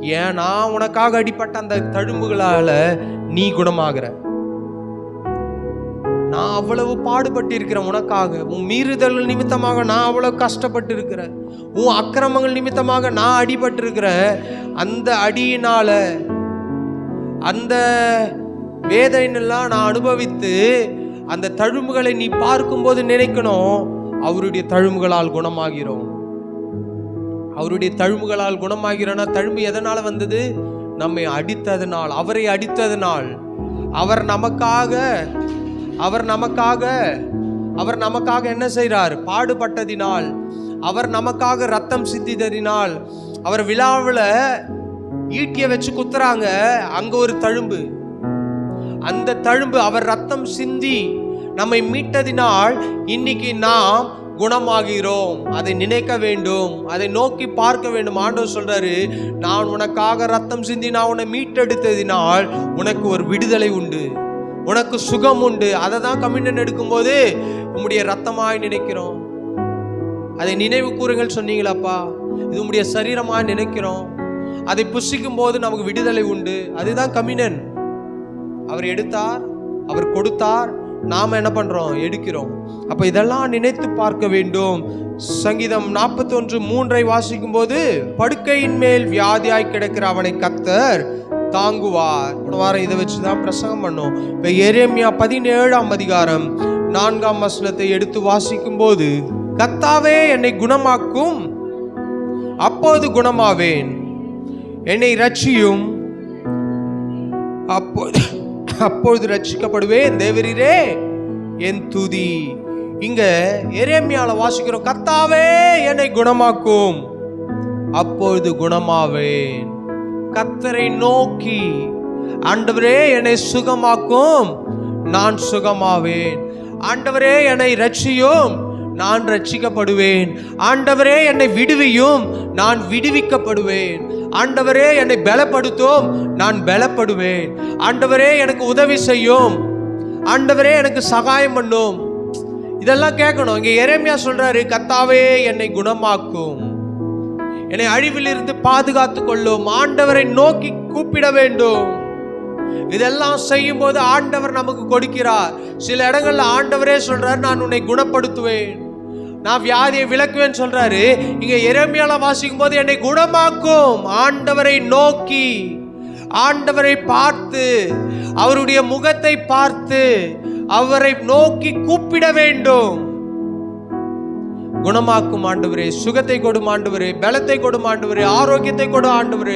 ஏன்னா உனக்காக அடிப்பட்ட அந்த தழும்புகளால நீ குணமாகிற? நான் அவ்வளவு பாடுபட்டு இருக்கிறேன் உனக்காக. உன் மீறுதல் நிமித்தமாக நான் அவ்வளவு கஷ்டப்பட்டு இருக்கிறேன் உன் அக்கிரமங்கள் நிமித்தமாக நான் அடிபட்டு அந்த அடியினால அந்த வேதனையெல்லாம் நான் அனுபவித்து அந்த தழும்புகளை நீ பார்க்கும்போது நினைக்கணும் அவருடைய தழும்புகளால் குணமாகிறோம். அவருடைய தழும்புகளால் குணமாகிறோன்னா தழும்பு எதனால் வந்தது? நம்மை அடித்ததனால் அவரை அடித்ததனால். அவர் நமக்காக அவர் நமக்காக அவர் நமக்காக என்ன செய்கிறார்? பாடுபட்டதினால் அவர் நமக்காக ரத்தம் சிந்தித்ததினால் அவர் விழாவில் ஈட்டியை வச்சு குத்துறாங்க அங்கே ஒரு தழும்பு. அந்த தழும்பு அவர் ரத்தம் சிந்தி நம்மை மீட்டதினால் இன்னைக்கு நாம் குணமாகிறோம். அதை நினைக்க வேண்டும். அதை நோக்கி பார்க்க வேண்டும். ஆண்டவர் சொல்றாரு நான் உனக்காக ரத்தம் சிந்தி நான் உன்னை மீட்டெடுத்ததினால் உனக்கு ஒரு விடுதலை உண்டு. உனக்கு சுகம் உண்டு. அதை தான் கம்யூனியன் எடுக்கும்போது உம்முடைய ரத்தமாய் நினைக்கிறோம். அதை நினைவு கூறுகள் சொன்னீங்களாப்பா. இது உம்முடைய சரீரமாக நினைக்கிறோம். அதை புசிக்கும் போது நமக்கு விடுதலை உண்டு. அதுதான் கமினன் அவர் எடுத்தார் அவர் கொடுத்தார் நாம் என்ன பண்ணுறோம் எடுக்கிறோம். அப்போ இதெல்லாம் நினைத்து பார்க்க வேண்டும். சங்கீதம் நாற்பத்தி ஒன்று மூன்றை வாசிக்கும் போது படுக்கையின் மேல் வியாதியாய் கிடக்கிற அவனை கத்தர் தாங்குவார். போன வாரம் இதை வச்சு தான் பிரசங்கம் பண்ணோம். இப்போ எரேமியா பதினேழாம் அதிகாரம் நான்காம் வசனத்தை எடுத்து வாசிக்கும் போது கத்தாவே என்னை குணமாக்கும். அப்போது குணமாவேன். என்னை ரட்சியும் அப்போது அப்பொழுது ரட்சிக்கப்படுவேன் தேவரீரே. என் துதி இங்க எரேமியால வாசிக்கிறோம் கத்தாவே என்னை குணமாக்கும். அப்பொழுது குணமாவேன். கத்தரை நோக்கி ஆண்டவரே என்னை சுகமாக்கும். நான் சுகமாவேன். ஆண்டவரே என்னை ரட்சியும் நான் ரட்சிக்கப்படுவேன் ஆண்டவரே என்னை விடுவியும். நான் விடுவிக்கப்படுவேன். ஆண்டவரே என்னை பலப்படுத்தும். நான் பலப்படுவேன். ஆண்டவரே எனக்கு உதவி செய்யும். ஆண்டவரே எனக்கு சகாயம் பண்ணும். இதெல்லாம் கேட்கணும். இங்க எரேமியா சொல்றாரு கத்தாவே என்னை குணமாக்கும். என்னை அழிவிலிருந்து பாதுகாத்து கொள்ளும். ஆண்டவரை நோக்கி கூப்பிட வேண்டும். இதெல்லாம் செய்யும் போது ஆண்டவர் நமக்கு கொடுக்கிறார். சில இடங்கள்ல ஆண்டவரே சொல்றார் நான் உன்னை குணப்படுத்துவேன். நான் வியாதியை விளக்குவேன் சொல்றாரு. இங்க எரேமியால வாசிக்கும் போது என்னை குணமாக்கும். ஆண்டவரை நோக்கி ஆண்டவரை பார்த்து அவருடைய முகத்தை பார்த்து அவரை நோக்கி கூப்பிட வேண்டும். குணமாக்கும் ஆண்டவரே சுகத்தை கொடும் ஆண்டவரே பலத்தை கொடும் ஆண்டவரே ஆரோக்கியத்தை கொடும் ஆண்டவரே.